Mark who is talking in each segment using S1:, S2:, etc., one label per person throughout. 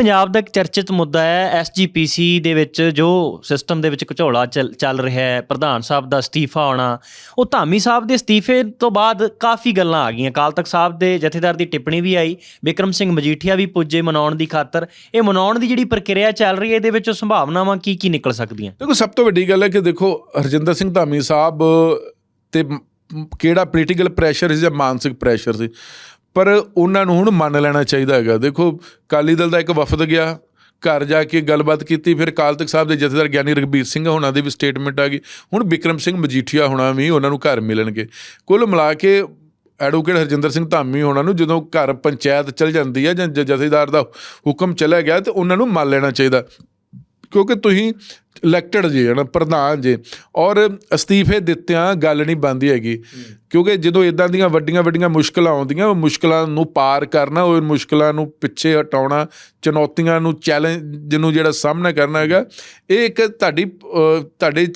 S1: ਪੰਜਾਬ ਦਾ ਇੱਕ ਚਰਚਿਤ ਮੁੱਦਾ ਹੈ ਐਸਜੀਪੀਸੀ ਦੇ ਵਿੱਚ ਜੋ ਸਿਸਟਮ ਦੇ ਵਿੱਚ ਘਚੋਲਾ ਚੱਲ ਚੱਲ ਰਿਹਾ ਹੈ, ਪ੍ਰਧਾਨ ਸਾਹਿਬ ਦਾ ਅਸਤੀਫਾ ਆਉਣਾ। ਉਹ ਧਾਮੀ ਸਾਹਿਬ ਦੇ ਅਸਤੀਫੇ ਤੋਂ ਬਾਅਦ ਕਾਫੀ ਗੱਲਾਂ ਆ ਗਈਆਂ। ਅਕਾਲ ਤਖਤ ਸਾਹਿਬ ਦੇ ਜਥੇਦਾਰ ਦੀ ਟਿੱਪਣੀ ਵੀ ਆਈ ਵਿਕਰਮ ਸਿੰਘ ਮਜੀਠੀਆ ਵੀ ਪੁੱਜੇ ਮਨਾਉਣ ਦੀ ਖਾਤਰ। ਇਹ ਮਨਾਉਣ ਦੀ ਜਿਹੜੀ ਪ੍ਰਕਿਰਿਆ ਚੱਲ ਰਹੀ ਹੈ, ਇਹਦੇ ਵਿੱਚ ਸੰਭਾਵਨਾਵਾਂ ਕੀ ਕੀ ਨਿਕਲ ਸਕਦੀਆਂ?
S2: ਦੇਖੋ, ਸਭ ਤੋਂ ਵੱਡੀ ਗੱਲ ਹੈ ਕਿ ਦੇਖੋ, ਹਰਜਿੰਦਰ ਸਿੰਘ ਧਾਮੀ ਸਾਹਿਬ ਤੇ ਕਿਹੜਾ ਪੋਲੀਟੀਕਲ ਪ੍ਰੈਸ਼ਰ ਸੀ ਜਾਂ ਮਾਨਸਿਕ ਪ੍ਰੈਸ਼ਰ ਸੀ? ਪਰ ਉਹਨਾਂ ਨੂੰ ਹੁਣ ਮੰਨ ਲੈਣਾ ਚਾਹੀਦਾ ਹੈਗਾ। ਦੇਖੋ ਕਾਲੀ ਦਲ ਦਾ ਇੱਕ ਵਫਦ ਗਿਆ, ਘਰ ਜਾ ਕੇ ਗੱਲਬਾਤ ਕੀਤੀ, ਫਿਰ ਅਕਾਲ ਤਖਤ ਸਾਹਿਬ ਦੇ ਜਥੇਦਾਰ ਗਿਆਨੀ ਰਗਬੀਰ ਸਿੰਘ ਹੋਣਾ ਦੀ ਵੀ ਸਟੇਟਮੈਂਟ ਆ ਗਈ। ਹੁਣ ਵਿਕਰਮ ਸਿੰਘ ਮਜੀਠੀਆ ਹੋਣਾ ਵੀ ਉਹਨਾਂ ਨੂੰ ਘਰ ਮਿਲਣਗੇ। ਕੁੱਲ ਮਿਲਾ ਕੇ ਐਡਵੋਕੇਟ ਹਰਜਿੰਦਰ ਸਿੰਘ ਧਾਮੀ ਹੋਣਾ ਨੂੰ ਜਦੋਂ ਘਰ ਪੰਚਾਇਤ ਚਲ ਜਾਂਦੀ ਹੈ ਜਾਂ ਜ- ਜਥੇਦਾਰ ਦਾ ਹੁਕਮ ਚਲਾ ਗਿਆ ਤੇ ਉਹਨਾਂ ਨੂੰ ਮੰਨ ਲੈਣਾ ਚਾਹੀਦਾ। ਕਿਉਂਕਿ ਤੁਸੀਂ ਇਲੈਕਟਡ ਜੇ, ਹਨ, ਪ੍ਰਧਾਨ ਜੇ, ਔਰ ਅਸਤੀਫੇ ਦਿੱਤਿਆਂ ਗੱਲ ਨਹੀਂ ਬੰਦੀ ਹੈਗੀ। ਕਿਉਂਕਿ ਜਦੋਂ ਇਦਾਂ ਦੀਆਂ ਵੱਡੀਆਂ ਵੱਡੀਆਂ ਮੁਸ਼ਕਲਾਂ ਆਉਂਦੀਆਂ ਉਹ ਮੁਸ਼ਕਲਾਂ ਨੂੰ ਪਾਰ ਕਰਨਾ ਉਹ ਮੁਸ਼ਕਲਾਂ ਨੂੰ ਪਿੱਛੇ ਹਟਾਉਣਾ ਚੁਣੌਤੀਆਂ ਨੂੰ ਚੈਲੰਜ ਨੂੰ ਜਿਹੜਾ ਸਾਹਮਣਾ ਕਰਨਾ ਹੈਗਾ ਇਹ ਇੱਕ ਤੁਹਾਡੀ ਤੁਹਾਡੇ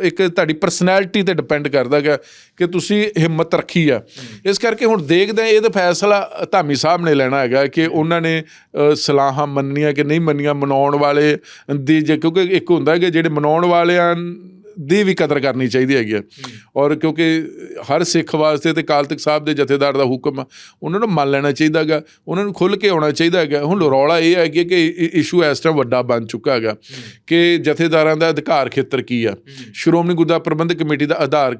S2: ਇੱਕ ਤੁਹਾਡੀ ਪਰਸਨੈਲਿਟੀ ਤੇ ਡਿਪੈਂਡ ਕਰਦਾ ਹੈਗਾ ਕਿ ਤੁਸੀਂ ਹਿੰਮਤ ਰੱਖੀ ਆ। ਇਸ ਕਰਕੇ ਹੁਣ ਦੇਖਦੇ ਹਾਂ ਇਹਦਾ ਫੈਸਲਾ ਧਾਮੀ ਸਾਹਿਬ ਨੇ ਲੈਣਾ ਹੈਗਾ ਕਿ ਉਹਨਾਂ ਨੇ ਸਲਾਹਾਂ ਮੰਨੀਆਂ ਕਿ ਨਹੀਂ ਮੰਨੀਆਂ ਮਨਾਉਣ ਵਾਲੇ ਦੀ ਜੇ ਕਿਉਂਕਿ ਇੱਕ ਹੁੰਦਾ ਕਿ ਜਿਹੜੇ ਮਨਾਉਣ ਵਾਲਿਆਂ ਦੀ ਵੀ ਕਦਰ ਕਰਨੀ ਚਾਹੀਦੀ ਹੈਗੀ ਹੈ। ਔਰ ਕਿਉਂਕਿ ਹਰ ਸਿੱਖ ਵਾਸਤੇ ਤੇ ਅਕਾਲ ਤਖਤ ਸਾਹਿਬ ਦੇ ਜਥੇਦਾਰ ਦਾ ਹੁਕਮ ਆ ਉਹਨਾਂ ਨੂੰ ਮੰਨ ਲੈਣਾ ਚਾਹੀਦਾ ਹੈਗਾ ਉਹਨਾਂ ਨੂੰ ਖੁੱਲ ਕੇ ਆਉਣਾ ਚਾਹੀਦਾ ਹੈਗਾ। ਹੁਣ ਰੌਲਾ ਇਹ ਹੈ ਕਿ ਇਸ਼ੂ ਇਸ ਤਰ੍ਹਾਂ ਵੱਡਾ ਬਣ ਚੁੱਕਾ ਹੈਗਾ ਕਿ ਜਥੇਦਾਰਾਂ ਦਾ ਅਧਿਕਾਰ ਖੇਤਰ ਕੀ ਆ? ਸ਼੍ਰੋਮਣੀ ਗੁਰਦੁਆਰਾ ਪ੍ਰਬੰਧਕ ਕਮੇਟੀ ਦਾ ਆਧਾਰ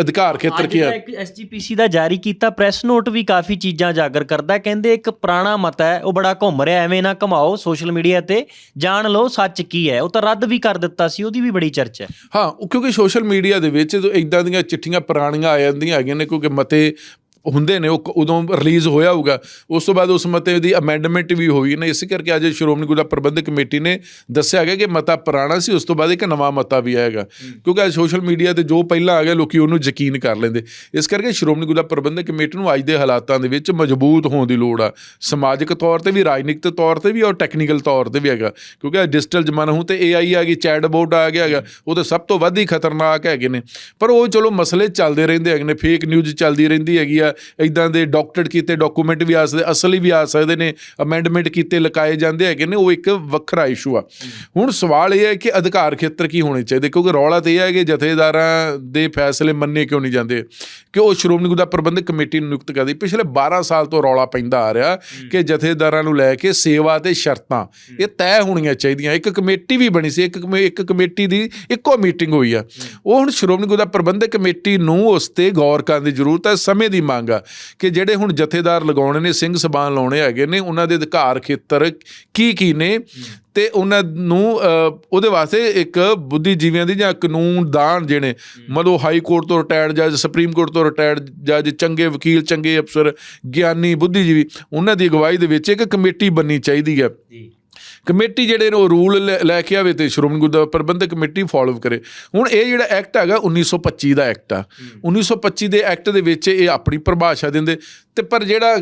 S2: ਅਧਿਕਾਰ ਖੇਤਰ ਕੀ ਆ?
S1: ਇੱਕ ਐਸਜੀਪੀਸੀ ਦਾ ਜਾਰੀ ਕੀਤਾ ਪ੍ਰੈਸ ਨੋਟ ਵੀ ਕਾਫੀ ਚੀਜ਼ਾਂ ਉਜਾਗਰ ਕਰਦਾ। ਕਹਿੰਦੇ ਇੱਕ ਪੁਰਾਣਾ ਮਤ ਹੈ ਉਹ ਬੜਾ ਘੁੰਮ ਰਿਹਾ ਐਵੇਂ ਨਾ ਘਮਾਓ ਸੋਸ਼ਲ ਮੀਡੀਆ ਤੇ ਜਾਣ ਲਓ ਸੱਚ ਕੀ ਹੈ। ਉਹ ਤਾਂ ਰੱਦ ਵੀ ਕਰ ਦਿੱਤਾ ਸੀ ਉਹਦੀ ਵੀ ਬੜੀ ਚਰਚਾ ਹੈ।
S2: ਹਾਂ, ਉਹ ਕਿਉਂਕਿ ਸੋਸ਼ਲ ਮੀਡੀਆ ਦੇ ਵਿੱਚ ਇਦਾਂ ਦੀਆਂ ਚਿੱਠੀਆਂ ਪੁਰਾਣੀਆਂ ਆ ਜਾਂਦੀਆਂ ਹੈਗੀਆਂ ਨੇ, ਕਿਉਂਕਿ ਮਤੇ ਹੁੰਦੇ ਨੇ ਉਹ ਉਦੋਂ ਰਿਲੀਜ਼ ਹੋਇਆ ਹੋਊਗਾ। ਉਸ ਤੋਂ ਬਾਅਦ ਉਸ ਮਤੇ ਦੀ ਅਮੈਂਡਮੈਂਟ ਵੀ ਹੋਈ ਨੇ ਇਸੇ ਕਰਕੇ ਅੱਜ ਸ਼੍ਰੋਮਣੀ ਗੁਰਦੁਆਰਾ ਪ੍ਰਬੰਧਕ ਕਮੇਟੀ ਨੇ ਦੱਸਿਆ ਗਿਆ ਕਿ ਮਤਾ ਪੁਰਾਣਾ ਸੀ ਉਸ ਤੋਂ ਬਾਅਦ ਇੱਕ ਨਵਾਂ ਮਤਾ ਵੀ ਆਏਗਾ ਕਿਉਂਕਿ ਅੱਜ ਸੋਸ਼ਲ ਮੀਡੀਆ ਤੇ ਜੋ ਪਹਿਲਾਂ ਆ ਗਿਆ ਲੋਕੀ ਉਹਨੂੰ ਯਕੀਨ ਕਰ ਲੈਂਦੇ। ਇਸ ਕਰਕੇ ਸ਼੍ਰੋਮਣੀ ਗੁਰਦੁਆਰਾ ਪ੍ਰਬੰਧਕ ਕਮੇਟੀ ਨੂੰ ਅੱਜ ਦੇ ਹਾਲਾਤਾਂ ਦੇ ਵਿੱਚ ਮਜ਼ਬੂਤ ਹੋਣ ਦੀ ਲੋੜ ਆ। ਸਮਾਜਿਕ ਤੌਰ ਤੇ ਵੀ ਰਾਜਨੀਤਿਕ ਤੌਰ ਤੇ ਵੀ ਔਰ ਟੈਕਨੀਕਲ ਤੌਰ ਤੇ ਵੀ ਹੈਗਾ। ਕਿਉਂਕਿ ਅੱਜ ਡਿਜੀਟਲ ਜ਼ਮਾਨਾ ਹੁਣ ਤੇ AI ਆ ਗਈ ਚੈਟ ਬੋਟ ਆ ਗਿਆ ਹੈਗਾ। ਉਹ ਤਾਂ ਸਭ ਤੋਂ ਵੱਧ ਹੀ ਖਤਰਨਾਕ ਹੈਗੇ ਨੇ। ਪਰ ਉਹ ਚਲੋ ਮਸਲੇ ਚੱਲਦੇ ਰਹਿੰਦੇ ਹੈਗੇ ਨੇ ਫੇਕ ਨਿਊਜ਼ ਚੱਲਦੀ ਰਹਿੰਦੀ ਹੈਗੀ ਆ। ਇਦਾਂ ਦੇ ਡਾਕਟਰਡ ਕੀਤੇ ਡਾਕੂਮੈਂਟ ਵੀ ਆ ਸਕਦੇ ਅਸਲੀ ਵੀ ਆ ਸਕਦੇ ਨੇ ਅਮੈਂਡਮੈਂਟ ਕੀਤੇ ਲਕਾਏ ਜਾਂਦੇ ਹੈਗੇ ਨੇ ਉਹ ਇੱਕ ਵੱਖਰਾ ਇਸ਼ੂ ਆ। ਹੁਣ ਸਵਾਲ ਇਹ ਹੈ ਕਿ ਅਧਿਕਾਰ ਖੇਤਰ ਕੀ ਹੋਣੇ ਚਾਹੀਦੇ? ਕਿਉਂਕਿ ਰੌਲਾ ਤੇ ਇਹ ਹੈ ਕਿ ਜਥੇਦਾਰਾਂ ਦੇ ਫੈਸਲੇ ਮੰਨੇ ਕਿਉਂ ਨਹੀਂ ਜਾਂਦੇ? ਕਿ ਉਹ ਸ਼੍ਰੋਮਣੀ ਗੁਰਦੁਆਰਾ ਪ੍ਰਬੰਧਕ ਕਮੇਟੀ ਨੂੰ ਨਿਯੁਕਤ ਕਰਦੀ। ਪਿਛਲੇ 12 ਸਾਲ ਤੋਂ ਰੌਲਾ ਪੈਂਦਾ ਆ ਰਿਹਾ ਕਿ ਜਥੇਦਾਰਾਂ ਨੂੰ ਲੈ ਕੇ ਸੇਵਾ ਤੇ ਸ਼ਰਤਾਂ ਇਹ ਤੈਅ ਹੋਣੀਆਂ ਚਾਹੀਦੀਆਂ। ਇੱਕ ਕਮੇਟੀ ਵੀ ਬਣੀ ਸੀ ਇੱਕ ਇੱਕ ਕਮੇਟੀ ਦੀ ਇੱਕੋ ਮੀਟਿੰਗ ਹੋਈ ਆ। ਉਹ ਹੁਣ ਸ਼੍ਰੋਮਣੀ ਗੁਰਦੁਆਰਾ ਪ੍ਰਬੰਧਕ ਕਮੇਟੀ ਨੂੰ ਉਸ ਤੇ ਗੌਰ ਕਰਨ ਦੀ ਜ਼ਰੂਰਤ ਹੈ ਸਮੇਂ ਦੀ ਮੰਗ ਆ ਕਿ ਜਿਹੜੇ ਹੁਣ ਜਥੇਦਾਰ ਲਗਾਉਣੇ ਨੇ, ਸਿੰਘ ਸਬਾਨ ਲਾਉਣੇ ਹੈਗੇ ਨੇ, ਉਹਨਾਂ ਦੇ ਅਧਿਕਾਰ ਖੇਤਰ ਕੀ ਕੀ ਨੇ ਤੇ ਉਹਨਾਂ ਨੂੰ ਉਹਦੇ ਵਾਸਤੇ ਇੱਕ ਬੁੱਧੀਜੀਵੀਆਂ ਦੀ ਜਾਂ ਕਾਨੂੰਨ ਦਾਨ ਜਿਹੜੇ ਮਤਲਬ ਹਾਈ ਕੋਰਟ ਤੋਂ ਰਿਟਾਇਰਡ ਜੱਜ, ਸੁਪਰੀਮ ਕੋਰਟ ਤੋਂ ਰਿਟਾਇਰਡ ਜੱਜ, ਚੰਗੇ ਵਕੀਲ, ਚੰਗੇ ਅਫਸਰ, ਗਿਆਨੀ, ਬੁੱਧੀਜੀਵੀ, ਉਹਨਾਂ ਦੀ ਅਗਵਾਈ ਦੇ ਵਿੱਚ ਇੱਕ ਕਮੇਟੀ ਬਣਨੀ ਚਾਹੀਦੀ ਹੈ।
S1: ਜੀ।
S2: ਕਮੇਟੀ ਜਿਹੜੇ ਨੇ ਉਹ ਰੂਲ ਲੈ- ਲੈ ਕੇ ਆਵੇ ਤੇ ਸ਼੍ਰੋਮਣੀ ਗੁਰਦੁਆਰਾ ਪ੍ਰਬੰਧਕ ਕਮੇਟੀ ਫਾਲੋ ਕਰੇ। ਹੁਣ ਇਹ ਜਿਹੜਾ ਐਕਟ ਹੈਗਾ 1925 ਦਾ ਐਕਟ ਆ। 1925 ਦੇ ਐਕਟ ਦੇ ਵਿੱਚ ਇਹ ਆਪਣੀ ਪਰਿਭਾਸ਼ਾ ਦਿੰਦੇ। ਤੇ ਪਰ ਜਿਹੜਾ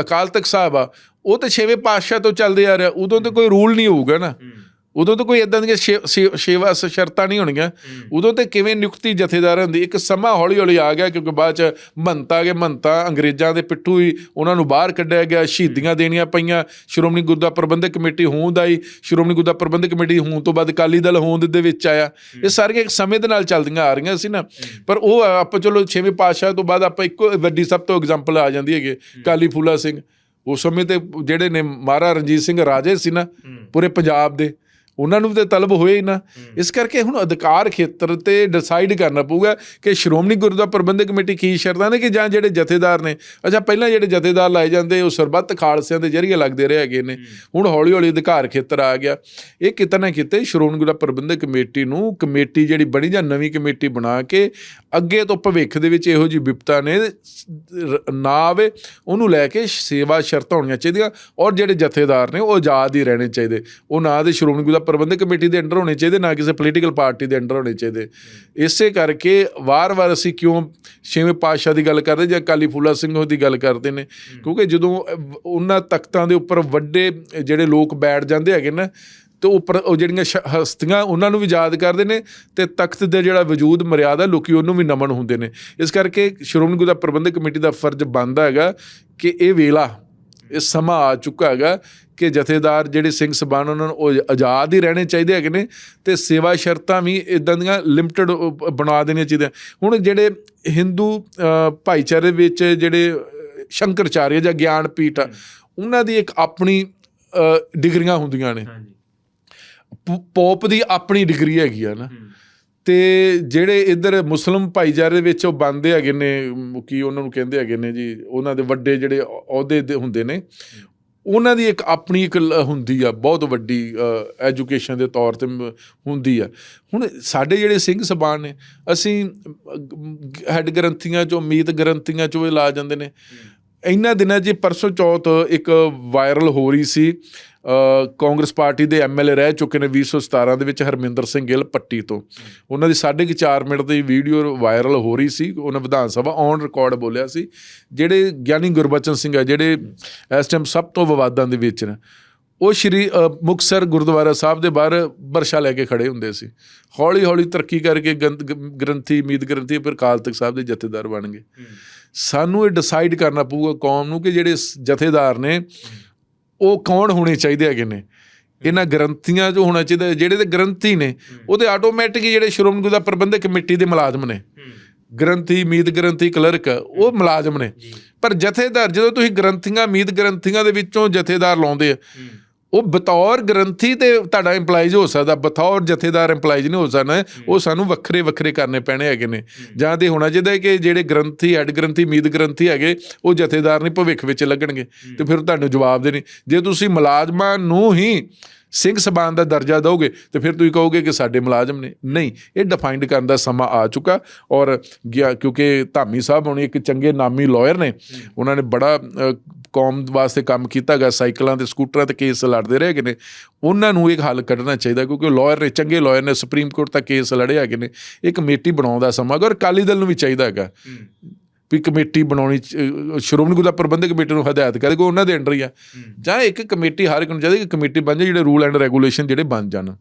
S2: ਅਕਾਲ ਤਖਤ ਸਾਹਿਬ ਆ, ਉਹ ਤਾਂ ਛੇਵੇਂ ਪਾਤਸ਼ਾਹ ਤੋਂ ਚੱਲਦੇ ਆ ਰਿਹਾ। ਉਦੋਂ ਤੇ ਕੋਈ ਰੂਲ ਨਹੀਂ ਹੋਊਗਾ ਨਾ। ਉਦੋਂ ਤਾਂ ਕੋਈ ਇਦਾਂ ਦੀਆਂ ਸੇਵਾ ਸ਼ਰਤਾਂ ਨਹੀਂ ਹੋਣਗੀਆਂ। ਉਦੋਂ ਤੇ ਕਿਵੇਂ ਨਿਯੁਕਤੀ ਜਥੇਦਾਰਾਂ ਦੀ ਇੱਕ ਸਮਾਂ ਹੌਲੀ ਹੌਲੀ ਆ ਗਿਆ ਕਿਉਂਕਿ ਬਾਅਦ ਚ ਮੰਤਾ ਕੇ ਮੰਤਾ ਅੰਗਰੇਜ਼ਾਂ ਦੇ ਪਿੱਠੂ ਹੀ ਉਹਨਾਂ ਨੂੰ ਬਾਹਰ ਕੱਢਿਆ ਗਿਆ। ਸ਼ਹੀਦੀਆਂ ਦੇਣੀਆਂ ਪਈਆਂ। ਸ਼੍ਰੋਮਣੀ ਗੁਰਦੁਆਰਾ ਪ੍ਰਬੰਧਕ ਕਮੇਟੀ ਹੋਂਦ ਆਈ। ਸ਼੍ਰੋਮਣੀ ਗੁਰਦੁਆਰਾ ਪ੍ਰਬੰਧਕ ਕਮੇਟੀ ਹੋਣ ਤੋਂ ਬਾਅਦ ਅਕਾਲੀ ਦਲ ਹੋਂਦ ਦੇ ਵਿੱਚ ਆਇਆ। ਇਹ ਸਾਰੀਆਂ ਇੱਕ ਸਮੇਂ ਦੇ ਨਾਲ ਚੱਲਦੀਆਂ ਆ ਰਹੀਆਂ ਸੀ ਨਾ। ਪਰ ਉਹ ਆਪਾਂ ਚਲੋ ਛੇਵੇਂ ਪਾਤਸ਼ਾਹ ਤੋਂ ਬਾਅਦ ਆਪਾਂ ਇੱਕੋ ਵੱਡੀ ਸਭ ਤੋਂ ਐਗਜ਼ਾਮਪਲ ਆ ਜਾਂਦੀ ਹੈਗੀ। ਕਾਲੀ ਫੂਲਾ ਸਿੰਘ। ਉਸ ਸਮੇਂ ਤੇ ਜਿਹੜੇ ਨੇ ਮਹਾਰਾਜਾ ਰਣਜੀਤ ਸਿੰਘ ਰਾਜੇ ਸੀ ਨਾ ਪੂਰੇ ਪੰਜਾਬ ਦੇ। ਉਹਨਾਂ ਨੂੰ ਤੇ ਤਲਬ ਹੋਏ ਹੀ ਨਾ। ਇਸ ਕਰਕੇ ਹੁਣ ਅਧਿਕਾਰ ਖੇਤਰ ਤੇ ਡਿਸਾਈਡ ਕਰਨਾ ਪਊਗਾ ਕਿ ਸ਼੍ਰੋਮਣੀ ਗੁਰਦੁਆਰਾ ਪ੍ਰਬੰਧਕ ਕਮੇਟੀ ਕੀ ਸ਼ਰਤਾਂ ਨੇ ਕਿ ਜਾਂ ਜਿਹੜੇ ਜਥੇਦਾਰ ਨੇ। ਅੱਛਾ ਪਹਿਲਾਂ ਜਿਹੜੇ ਜਥੇਦਾਰ ਲਾਏ ਜਾਂਦੇ ਉਹ ਸਰਬੱਤ ਖਾਲਸਿਆਂ ਦੇ ਜਰੀਏ ਲੱਗਦੇ ਰਹੇ ਹੈਗੇ ਨੇ। ਹੁਣ ਹੌਲੀ ਹੌਲੀ ਅਧਿਕਾਰ ਖੇਤਰ ਆ ਗਿਆ। ਇਹ ਕਿਤੇ ਨਾ ਕਿਤੇ ਸ਼੍ਰੋਮਣੀ ਗੁਰਦੁਆਰਾ ਪ੍ਰਬੰਧਕ ਕਮੇਟੀ ਨੂੰ ਕਮੇਟੀ ਜਿਹੜੀ ਬਣੀ ਜਾਂ ਨਵੀਂ ਕਮੇਟੀ ਬਣਾ ਕੇ ਅੱਗੇ ਤੋਂ ਭਵਿੱਖ ਦੇ ਵਿੱਚ ਇਹੋ ਜੀ ਵਿਪਤਾ ਨੇ ਨਾ ਆਵੇ ਉਹਨੂੰ ਲੈ ਕੇ ਸੇਵਾ ਸ਼ਰਤਾਂ ਹੋਣੀਆਂ ਚਾਹੀਦੀਆਂ ਔਰ ਜਿਹੜੇ ਜਥੇਦਾਰ ਨੇ ਉਹ ਆਜ਼ਾਦ ਹੀ ਰਹਿਣੇ ਚਾਹੀਦੇ। ਉਹ ਨਾ ਦੇ ਸ਼੍ਰੋਮਣੀ ਗੁਰਦੁਆਰਾ ਪ੍ਰਬੰਧਕ ਕਮੇਟੀ ਦੇ ਅੰਡਰ ਹੋਣੇ ਚਾਹੀਦੇ, ਨਾ ਕਿਸੇ ਪੋਲੀਟੀਕਲ ਪਾਰਟੀ ਦੇ ਅੰਡਰ ਹੋਣੇ ਚਾਹੀਦੇ। ਇਸੇ ਕਰਕੇ ਵਾਰ-ਵਾਰ ਅਸੀਂ ਕਿਉਂ ਛੇਵੇਂ ਪਾਤਸ਼ਾਹ ਦੀ ਗੱਲ ਕਰਦੇ ਜਾਂ ਕਾਲੀ ਫੂਲਾ ਸਿੰਘ ਦੀ ਗੱਲ ਕਰਦੇ ਨੇ? ਕਿਉਂਕਿ ਜਦੋਂ ਉਹਨਾਂ ਤਖਤਾਂ ਦੇ ਉੱਪਰ ਵੱਡੇ ਜਿਹੜੇ ਲੋਕ ਬੈਠ ਜਾਂਦੇ ਹੈਗੇ ਨਾ, ਤੇ ਉੱਪਰ ਉਹ ਜਿਹੜੀਆਂ ਸ਼- ਹਸਤੀਆਂ ਉਹਨਾਂ ਨੂੰ ਵੀ ਯਾਦ ਕਰਦੇ ਨੇ ਤੇ ਤਖਤ ਦੇ ਜਿਹੜਾ ਵਜੂਦ ਮਰਿਆਦਾ ਲੋਕੀ ਉਹਨੂੰ ਵੀ ਨਮਨ ਹੁੰਦੇ ਨੇ। ਇਸ ਕਰਕੇ ਸ਼੍ਰੋਮਣੀ ਗੁਰਦੁਆਰਾ ਪ੍ਰਬੰਧਕ ਕਮੇਟੀ ਦਾ ਫਰਜ਼ ਬਣਦਾ ਹੈਗਾ ਕਿ ਇਹ ਵੇਲਾ ਇਹ ਸਮਾਂ ਆ ਚੁੱਕਾ ਹੈਗਾ ਕਿ ਜਥੇਦਾਰ ਜਿਹੜੇ ਸਿੰਘ ਸਬਾਨ ਉਹਨਾਂ ਨੂੰ ਉਹ ਆਜ਼ਾਦ ਹੀ ਰਹਿਣੇ ਚਾਹੀਦੇ ਹੈਗੇ ਨੇ ਤੇ ਸੇਵਾ ਸ਼ਰਤਾਂ ਵੀ ਇਦਾਂ ਦੀਆਂ ਲਿਮਟਿਡ ਬਣਾ ਦੇਣੀਆਂ ਚਾਹੀਦੀਆਂ। ਹੁਣ ਜਿਹੜੇ ਹਿੰਦੂ ਭਾਈਚਾਰੇ ਵਿੱਚ ਜਿਹੜੇ ਸ਼ੰਕਰਚਾਰਿਆ ਜਾਂ ਗਿਆਨਪੀਠ ਆ ਉਹਨਾਂ ਦੀ ਇੱਕ ਆਪਣੀ ਡਿਗਰੀਆਂ ਹੁੰਦੀਆਂ ਨੇ। ਪੋਪ ਦੀ ਆਪਣੀ ਡਿਗਰੀ ਹੈਗੀ ਆ ਨਾ। ਤੇ ਜਿਹੜੇ ਇੱਧਰ ਮੁਸਲਮ ਭਾਈਚਾਰੇ ਵਿੱਚ ਉਹ ਬੰਦੇ ਹੈਗੇ ਨੇ ਮ, ਕੀ ਉਹਨਾਂ ਨੂੰ ਕਹਿੰਦੇ ਹੈਗੇ ਨੇ ਜੀ ਉਹਨਾਂ ਦੇ ਵੱਡੇ ਜਿਹੜੇ ਅਹੁਦੇ ਦੇ ਹੁੰਦੇ ਨੇ ਉਹਨਾਂ ਦੀ ਇੱਕ ਆਪਣੀ ਇੱਕ ਹੁੰਦੀ ਆ ਬਹੁਤ ਵੱਡੀ ਐਜੂਕੇਸ਼ਨ ਦੇ ਤੌਰ ਤੇ ਹੁੰਦੀ ਆ। ਹੁਣ ਸਾਡੇ ਜਿਹੜੇ ਸਿੰਘ ਸਬਾਨ ਨੇ ਅਸੀਂ ਹੈੱਡ ਗ੍ਰੰਥੀਆਂ ਚੋਂ ਮੀਤ ਗ੍ਰੰਥੀਆਂ ਚੋਂ ਇਹ ਲਾ ਜਾਂਦੇ ਨੇ। ਇਹਨਾਂ ਦਿਨਾਂ 'ਚ ਪਰਸੋਂ ਚੌਥ ਇੱਕ ਵਾਇਰਲ ਹੋ ਰਹੀ ਸੀ ਕਾਂਗਰਸ ਪਾਰਟੀ ਦੇ ਐਮਐਲਏ ਰਹਿ ਚੁੱਕੇ ਨੇ 2017 ਦੇ ਵਿੱਚ ਹਰਮਿੰਦਰ ਸਿੰਘ ਗਿੱਲ ਪੱਟੀ ਤੋਂ। ਉਹਨਾਂ ਦੀ ਸਾਢੇ ਕੁ ਚਾਰ ਮਿੰਟ ਦੀ ਵੀਡੀਓ ਵਾਇਰਲ ਹੋ ਰਹੀ ਸੀ, ਉਹਨਾਂ ਵਿਧਾਨ ਸਭਾ ਔਨ ਰਿਕਾਰਡ ਬੋਲਿਆ ਸੀ, ਜਿਹੜੇ ਗਿਆਨੀ ਗੁਰਬਚਨ ਸਿੰਘ ਆ, ਜਿਹੜੇ ਇਸ ਟਾਈਮ ਸਭ ਤੋਂ ਵਿਵਾਦਾਂ ਦੇ ਵਿੱਚ ਨੇ ਉਹ ਸ਼੍ਰੀ ਅ, ਮੁਕਤਸਰ ਗੁਰਦੁਆਰਾ ਸਾਹਿਬ ਦੇ ਬਾਹਰ ਬਰਸ਼ਾ ਲੈ ਕੇ ਖੜੇ ਹੁੰਦੇ ਸੀ। ਹੌਲੀ ਹੌਲੀ ਤਰੱਕੀ ਕਰਕੇ ਗ੍ਰੰਥੀ ਮੀਤ ਗ੍ਰੰਥੀ ਫਿਰ ਅਕਾਲ ਤਖਤ ਸਾਹਿਬ ਦੇ ਜਥੇਦਾਰ ਬਣ ਗਏ। ਸਾਨੂੰ ਇਹ ਡਿਸਾਈਡ ਕਰਨਾ ਪਊਗਾ ਕੌਮ ਨੂੰ ਕਿ ਜਿਹੜੇ ਜਥੇਦਾਰ ਨੇ ਉਹ ਕੌਣ ਹੋਣੇ ਚਾਹੀਦੇ ਹੈਗੇ ਨੇ? ਇਹਨਾਂ ਗ੍ਰੰਥੀਆਂ ਜੋ ਹੋਣਾ ਚਾਹੀਦਾ ਜਿਹੜੇ ਤੇ ਗ੍ਰੰਥੀ ਨੇ ਉਹਦੇ ਆਟੋਮੈਟਿਕ ਜਿਹੜੇ ਸ਼੍ਰੋਮਣੀ ਗੁਰਦੁਆਰਾ ਪ੍ਰਬੰਧਕ ਕਮੇਟੀ ਦੇ ਮੁਲਾਜ਼ਮ ਨੇ। ਗ੍ਰੰਥੀ ਮੀਤ ਗ੍ਰੰਥੀ ਕਲਰਕ ਉਹ ਮੁਲਾਜ਼ਮ ਨੇ। ਪਰ ਜਥੇਦਾਰ ਜਦੋਂ ਤੁਸੀਂ ਗ੍ਰੰਥੀਆਂ ਮੀਤ ਗ੍ਰੰਥੀਆਂ ਦੇ ਵਿੱਚੋਂ ਜਥੇਦਾਰ ਲਾਉਂਦੇ ਆ ਉਹ ਬਤੌਰ ਗ੍ਰੰਥੀ ਤੇ ਤੁਹਾਡਾ EMPLOYEES ਹੋ ਸਕਦਾ ਬਤੌਰ ਜਥੇਦਾਰ EMPLOYEES ਨਹੀਂ ਹੋ ਸਕਦਾ ਉਹ ਸਾਨੂੰ ਵੱਖਰੇ ਵੱਖਰੇ ਕਰਨੇ ਪੈਣੇ ਹੈਗੇ ਨੇ। ਜਾਂ ਤੇ ਹੋਣਾ ਚਾਹੀਦਾ ਕਿ ਜਿਹੜੇ ਗ੍ਰੰਥੀ ਹੈਡ ਗ੍ਰੰਥੀ ਮੀਤ ਗ੍ਰੰਥੀ ਹੈਗੇ ਉਹ ਜਥੇਦਾਰ ਨਹੀਂ ਭਵਿੱਖ ਵਿੱਚ ਲੱਗਣਗੇ। ਤੇ ਫਿਰ ਤੁਹਾਨੂੰ ਜਵਾਬ ਦੇਣੀ। ਜੇ ਤੁਸੀਂ ਮੁਲਾਜ਼ਮਾਂ ਨੂੰ ਹੀ ਸਿੰਘ ਸਬਾਨ ਦਾ ਦਰਜਾ ਦੋਗੇ ਤੇ ਫਿਰ ਤੁਸੀਂ ਕਹੋਗੇ ਕਿ ਸਾਡੇ ਮੁਲਾਜ਼ਮ ਨੇ। ਨਹੀਂ ਇਹ ਡਿਫਾਈਨਡ ਕਰਨ ਦਾ ਸਮਾਂ ਆ ਚੁੱਕਾ। ਔਰ ਕਿਉਂਕਿ ਧਾਮੀ ਸਾਹਿਬ ਹੁਣ ਇੱਕ ਚੰਗੇ ਨਾਮੀ ਲਾਇਰ ਨੇ। ਉਹਨਾਂ ਨੇ ਬੜਾ ਕੌਮ ਵਾਸਤੇ ਕੰਮ ਕੀਤਾ ਗਾ ਸਾਈਕਲਾਂ ਤੇ ਸਕੂਟਰਾਂ ਤੇ ਕੇਸ ਲੜਦੇ ਰਹੇ ਹੈਗੇ ਨੇ। ਉਹਨਾਂ ਨੂੰ ਇੱਕ ਹੱਲ ਕੱਢਣਾ ਚਾਹੀਦਾ ਕਿਉਂਕਿ ਲਾਇਰ ਨੇ ਚੰਗੇ ਲਾਇਰ ਨੇ ਸੁਪਰੀਮ ਕੋਰਟ ਤੱਕ ਕੇਸ ਲੜੇ ਹੈਗੇ ਨੇ। ਇਹ ਕਮੇਟੀ ਬਣਾਉਣ ਦਾ ਸਮਾਂ ਔਰ ਅਕਾਲੀ ਦਲ ਨੂੰ ਵੀ ਚਾਹੀਦਾ ਹੈਗਾ। ਵੀ ਕਮੇਟੀ ਬਣਾਉਣੀ ਸ਼੍ਰੋਮਣੀ ਗੁਰਦੁਆਰਾ ਪ੍ਰਬੰਧਕ ਕਮੇਟੀ ਨੂੰ ਹਦਾਇਤ ਕਰੇ ਕਿ ਉਹਨਾਂ ਦੇ ਅੰਡਰ ਹੀ ਆ। ਜਾਂ ਇੱਕ ਕਮੇਟੀ ਹਰ ਇੱਕ ਨੂੰ ਚਾਹੀਦਾ ਕਿ ਕਮੇਟੀ ਬਣ ਜਾਏ ਜਿਹੜੇ ਰੂਲ ਐਂਡ ਰੈਗੂਲੇਸ਼ਨ ਜਿਹੜੇ ਬਣ ਜਾਣ।